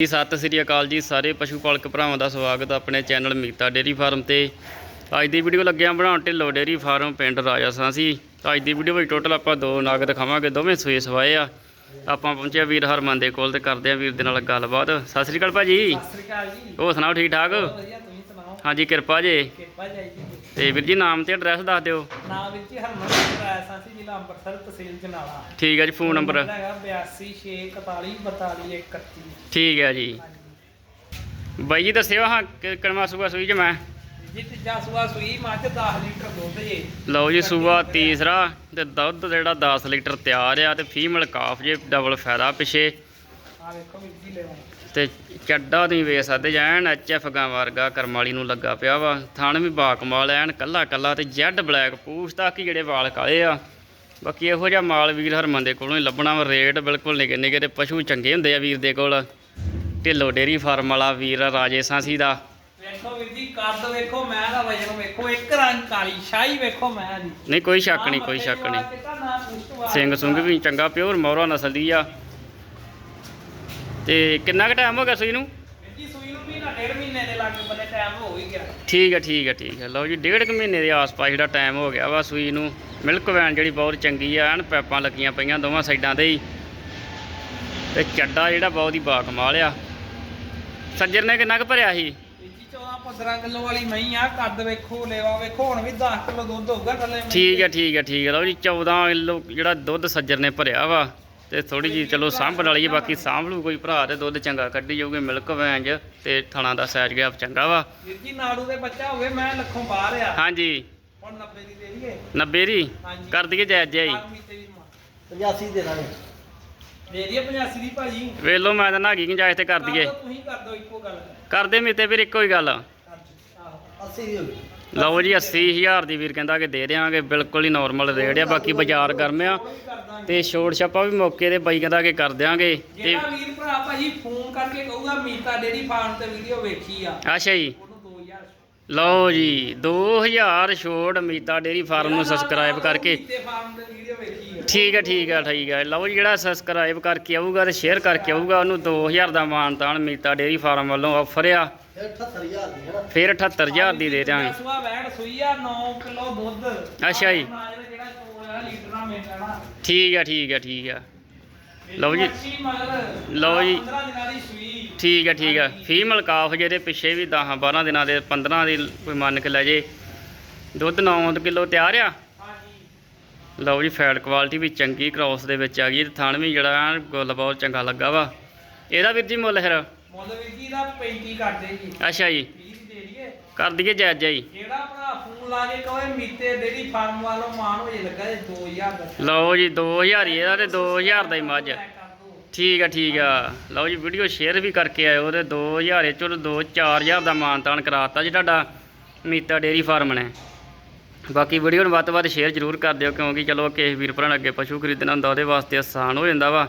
ਜੀ ਸਤਿ ਸ੍ਰੀ ਅਕਾਲ ਜੀ ਸਾਰੇ ਪਸ਼ੂ ਪਾਲਕ ਭਰਾਵਾਂ ਦਾ ਸਵਾਗਤ ਆਪਣੇ ਚੈਨਲ ਮੀਤਾ ਡੇਰੀ ਫਾਰਮ ਤੇ। ਅੱਜ ਦੀ ਵੀਡੀਓ ਲੱਗਿਆ ਬਣਾਉਣ ਢਿੱਲੋ ਡੇਰੀ ਫਾਰਮ ਪਿੰਡ ਰਾਜਾਸਾਂ ਸੀ। ਅੱਜ ਦੀ ਵੀਡੀਓ ਵਿੱਚ ਟੋਟਲ ਆਪਾਂ ਦੋ ਨਗ ਦਿਖਾਵਾਂਗੇ ਦੋਵੇਂ ਸੂਏ ਸਵਾਏ ਆ। ਆਪਾਂ ਪਹੁੰਚੇ ਵੀਰ ਹਰਮਨ ਦੇ ਕੋਲ ਤੇ ਕਰਦੇ ਆ ਵੀਰ ਦੇ ਨਾਲ ਗੱਲਬਾਤ। ਸਤਿ ਸ੍ਰੀ ਅਕਾਲ ਭਾਜੀ। ਸਤਿ ਸ੍ਰੀ ਅਕਾਲ ਜੀ। ਹੋਰ ਸੁਣਾਓ ਠੀਕ ਠਾਕ? ਹਾਂਜੀ ਕਿਰਪਾ ਜੇ। ਕਿਰਪਾ ਜਾਈ ਜੀ। ਤੇ ਵੀਰ ਜੀ ਨਾਮ ਤੇ ਐਡਰੈਸ ਦੱਸ ਦਿਓ। ਨਾਮ ਵਿੱਚ ਹੀ ਹਰਮਨ ਸਿੰਘ ਰਾਇਆ ਸਾਂਸੀ ਜ਼ਿਲ੍ਹਾ ਅੰਮ੍ਰਿਤਸਰ ਤਹਿਸੀਲ ਜਨਾਲਾ। ਠੀਕ ਹੈ ਜੀ ਫੋਨ ਨੰਬਰ ਹੈਗਾ 8264424231 ਠੀਕ ਹੈ ਜੀ। ਬਾਈ ਜੀ ਦੱਸਿਓ ਹਾਂ ਕਿ ਕਣਵਾ ਸੂਆ ਸੂਈ ਚ ਮੈਂ ਜੀ ਤੀਜਾ ਸੂਆ ਸੂਈ ਮੱਝ 10 ਲੀਟਰ ਦੁੱਧ ਜੇ। ਲਓ ਜੀ ਸੂਆ ਤੀਸਰਾ। ਤੇ ਦੁੱਧ ਜਿਹੜਾ 10 ਲੀਟਰ ਤਿਆਰ ਆ ਤੇ ਫੀਮੇਲ ਕਾਫ ਜੇ ਡਬਲ ਫਾਇਦਾ ਪਿਛੇ। ਆ ਵੇਖੋ ਵੀਰ ਜੀ ਤੇ ਚੱਡਾ ਤੁਸੀਂ ਵੇਖ ਸਕਦੇ ਜੈਨ ਐਚਐਫ ਗਾਂ ਵਰਗਾ ਕਰਮ ਵਾਲੀ ਨੂੰ ਲੱਗਾ ਪਿਆ ਵਾ। ਥਣ ਵੀ ਬਾਕਮਾਲ ਐਨ ਕੱਲਾ ਕੱਲਾ ਤੇ ਜੈਡ ਬਲੈਕ ਪੂਛ ਤੱਕ ਹੀ ਜਿਹੜੇ ਵਾਲ ਕਾਲੇ ਆ। ਬਾਕੀ ਇਹੋ ਜਿਹਾ ਮਾਲ ਵੀਰ ਹਰਮਨ ਦੇ ਕੋਲੋਂ ਹੀ ਲੱਭਣਾ ਵਾ ਰੇਟ ਬਿਲਕੁਲ ਨਿੱਕੇ ਨਿੱਕੇ ਤੇ ਪਸ਼ੂ ਚੰਗੇ ਹੁੰਦੇ ਆ ਵੀਰ ਦੇ ਕੋਲ। ਢਿੱਲੋ ਡੇਰੀ ਫਾਰਮ ਵਾਲਾ ਵੀਰ ਰਾਜੇ ਸਾਂਸੀ ਦਾ। ਵੇਖੋ ਵੀਰ ਜੀ ਕੱਦ ਵੇਖੋ ਮੈਂ ਦਾ ਵਜਨ ਵੇਖੋ ਇੱਕ ਰੰਗ ਕਾਲੀ ਸ਼ਾਹੀ ਵੇਖੋ ਮੈਂ ਦੀ ਨਹੀਂ ਕੋਈ ਸ਼ੱਕ ਨਹੀਂ ਕੋਈ ਸ਼ੱਕ ਨਹੀਂ। ਸਿੰਘ ਸੁੰਗ ਵੀ ਚੰਗਾ ਪਿਓਰ ਮੌਰਾ ਨਸਲ ਦੀ ਆ। ਤੇ ਕਿੰਨਾ ਕੁ ਟਾਈਮ ਹੋ ਗਿਆ ਸੂਈ ਨੂੰ? ਜੀ ਸੂਈ ਨੂੰ ਵੀ ਨਾ ਡੇਢ ਮਹੀਨੇ ਦੇ ਲਾਗੇ ਬੰਨੇ ਟਾਈਮ ਹੋ ਹੀ ਗਿਆ। ਠੀਕ ਹੈ ਠੀਕ ਹੈ ਠੀਕ ਹੈ ਲਓ ਜੀ ਡੇਢ ਕੁ ਮਹੀਨੇ ਦੇ ਆਸ-ਪਾਸ ਜਿਹੜਾ ਟਾਈਮ ਹੋ ਗਿਆ ਵਾ ਸੂਈ ਨੂੰ। ਮਿਲਕ ਵੈਨ ਜਿਹੜੀ ਬਹੁਤ ਚੰਗੀ ਆ ਐਨ ਪੈਪਾਂ ਲੱਗੀਆਂ ਪਈਆਂ ਦੋਵਾਂ ਸਾਈਡਾਂ ਤੇ ਹੀ। ਤੇ ਚੱਡਾ ਜਿਹੜਾ ਬਹੁਤ ਹੀ ਬਾਕਮਾਲ ਆ। ਸੱਜਰ ਨੇ ਕਿੰਨਾ ਕੁ ਭਰਿਆ ਸੀ? ਵੀਰ ਜੀ 14 15 ਕਿਲੋ ਵਾਲੀ ਮਹੀਂ ਆ ਕੱਦ ਵੇਖੋ ਲੇਵਾ ਵੇਖੋ ਹੁਣ ਵੀ 10 ਕਿਲੋ ਦੁੱਧ ਹੋਊਗਾ ਥੱਲੇ ਠੀਕ। ਹੈ ਠੀਕ ਹੈ ਠੀਕ ਹੈ ਲਓ ਜੀ 14 ਕਿਲੋ ਜਿਹੜਾ ਦੁੱਧ ਸੱਜਰ ਨੇ ਭਰਿਆ ਵਾ। ਤੇ ਥੋੜੀ ਜੀ ਚਲੋ ਸਾਂਭਣ ਵਾਲੀ ਹੈ ਬਾਕੀ ਸਾਂਭ ਲੂ ਕੋਈ ਭਰਾ ਤੇ ਦੁੱਧ ਚੰਗਾ ਕੱਢੀ ਜਾਊਗੇ ਮਿਲਕ 'ਚ ਤੇ ਥਣਾ ਦਾ ਸਾਈਜ਼ ਗਿਆ ਚੰਗਾ ਵਾ। ਵੀਰ ਜੀ ਨਾੜੂ ਦੇ ਬੱਚਾ ਹੋਵੇ ਮੈਂ ਲੱਖੋਂ ਬਾਹਰ ਆ। ਹਾਂਜੀ। ਹੁਣ 90 ਦੀ ਦੇ ਦਈਏ 90 ਦੀ। ਕਰ ਦਈਏ ਜਾਇਜ਼ ਜਾਈ। ਆਰਮੀ ਤੇ ਵੀ ਮਾਰ। 85 ਦੇ ਦਾਂਗੇ। ਦੇ ਦਈਏ 85 ਦੀ ਭਾਜੀ। ਵੇਲੋ ਮੈਂ ਤਾਂ ਨਾਗੀ ਗੁੰਜਾਇਸ਼ ਤੇ ਕਰ ਦਈਏ। ਤੁਸੀਂ ਕਰ ਦਿਓ ਇੱਕੋ ਗੱਲ। ਕਰਦੇ ਮੇਤੇ ਵੀਰ ਇੱਕੋ ਹੀ ਗੱਲ। ਕਰ ਦਿਓ। ਆਹੋ 80 ਦੀ ਹੋ ਗਈ ਲਓ ਜੀ 80000 ਦੀ ਵੀਰ ਕਹਿੰਦਾ ਕਿ ਦੇ ਦੇਵਾਂਗੇ ਬਿਲਕੁਲ ਹੀ ਨਾਰਮਲ ਰੇਟ ਆ ਬਾਕੀ ਬਾਜ਼ਾਰ ਗਰਮ ਆ। ਤੇ ਛੋੜ ਛਾਪਾ ਵੀ ਮੌਕੇ ਤੇ ਬਾਈ ਕਹਿੰਦਾ ਕਿ ਕਰ ਦਿਆਂਗੇ। ਤੇ ਜਿਹੜਾ ਵੀਰ ਭਰਾ ਭਾਜੀ ਫੋਨ ਕਰਕੇ ਕਹੂਗਾ ਮੀਤਾ ਡੇਰੀ ਫਾਰਮ ਤੇ ਵੀਡੀਓ ਵੇਖੀ ਆ। ਅੱਛਾ ਜੀ। ਉਹਨੂੰ 2000 ਲਓ ਜੀ 2000 ਛੋੜ ਮੀਤਾ ਡੇਰੀ ਫਾਰਮ ਨੂੰ ਸਬਸਕ੍ਰਾਈਬ ਕਰਕੇ। ਮੀਤੇ ਫਾਰਮ ਤੇ ਵੀਡੀਓ ਵੇਖੀ ਆ ਠੀਕ ਹੈ ਠੀਕ ਹੈ ਠੀਕ ਹੈ। ਲਓ ਜੀ ਜਿਹੜਾ ਸਬਸਕ੍ਰਾਈਬ ਕਰਕੇ ਆਊਗਾ ਤੇ ਸ਼ੇਅਰ ਕਰਕੇ ਆਊਗਾ ਉਹਨੂੰ 2000 ਦਾ ਮਾਨਤਾਨ ਮੀਤਾ ਡੇਰੀ ਫਾਰਮ ਵੱਲੋਂ ਆਫਰ ਆ। ਫਿਰ 78000 ਦੀ ਹੈ ਨਾ। ਫਿਰ 78000 ਦੀ ਦੇ ਦਿਆਂਗੇ। ਸੁਆ ਵੈੜ ਸੂਈ ਆ 9 ਕਿਲੋ ਦੁੱਧ। ਅੱਛਾ ਜੀ। ਠੀਕ ਹੈ ਠੀਕ ਹੈ ਠੀਕ ਹੈ। ਲਓ ਜੀ। ਲਓ ਜੀ। 15 ਦਿਨਾਂ ਦੀ ਸੂਈ। ਠੀਕ ਹੈ ਠੀਕ ਹੈ। ਫੀਮੇਲ ਕਾਫ ਜਿਹਦੇ ਪਿੱਛੇ ਵੀ 10 12 ਦਿਨਾਂ ਦੇ 15 ਦੀ ਕੋਈ ਮੰਨ ਕੇ ਲੈ ਜੇ। ਦੁੱਧ 9 ਕਿਲੋ ਤਿਆਰ ਆ। ਲਓ ਜੀ ਫੈਟ ਕੁਆਲਿਟੀ ਵੀ ਚੰਗੀ ਕ੍ਰੋਸ ਦੇ ਵਿੱਚ ਆ ਗਈ ਤੇ ਥਣ ਵੀ ਜਿਹੜਾ ਗੁੱਲ ਬਹੁਤ ਚੰਗਾ ਲੱਗਾ ਵਾ। ਇਹਦਾ ਵੀਰ ਜੀ ਮੁੱਲ ਫਿਰ? ਮੁੱਲ ਵੀਰ ਜੀ ਦਾ 35 ਕਰਦੇ ਜੀ। ਅੱਛਾ ਜੀ। 20 ਦੀ ਦਈਏ। ਕਰ ਦਈਏ ਜਾਇਜ਼ ਜੀ ਜਿਹੜਾ ਭਰਾ ਫੋਨ ਲਾ ਕੇ ਕਹੇ ਮੀਤੇ ਡੇਰੀ ਫਾਰਮ ਵਾਲੋਂ ਮਾਨ ਹੋ ਜੇ ਲੱਗਾ ਜੇ 2000 ਦਾ। ਲਓ ਜੀ 2000 ਹੀ ਇਹਦਾ ਤੇ 2000 ਦਾ ਹੀ ਮੱਝ। ਠੀਕ ਆ ਠੀਕ ਆ। ਲਓ ਜੀ ਵੀਡੀਓ ਸ਼ੇਅਰ ਵੀ ਕਰਕੇ ਆਇਓ ਤੇ 2000 ਚੋਂ 2 4000 ਦਾ ਮਾਨਤਾਨ ਕਰਾਤਾ ਜੀ ਤੁਹਾਡਾ ਮੀਤਾ ਡੇਰੀ ਫਾਰਮ ਨੇ। ਬਾਕੀ ਵੀਡੀਓ ਨੂੰ ਵੱਧ ਤੋਂ ਵੱਧ ਸ਼ੇਅਰ ਜ਼ਰੂਰ ਕਰ ਦਿਓ, ਕਿਉਂਕਿ ਚਲੋ ਕਿਸੇ ਵੀਰ ਭਰਾ ਨੇ ਅੱਗੇ ਪਸ਼ੂ ਖਰੀਦਣਾ ਹੁੰਦਾ, ਉਹਦੇ ਵਾਸਤੇ ਆਸਾਨ ਹੋ ਜਾਂਦਾ ਵਾ।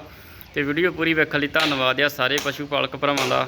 ਤੇ ਵੀਡੀਓ ਪੂਰੀ ਵੇਖਣ ਲਈ ਧੰਨਵਾਦ ਆ ਸਾਰੇ ਪਸ਼ੂ ਪਾਲਕ ਭਰਾਵਾਂ ਦਾ।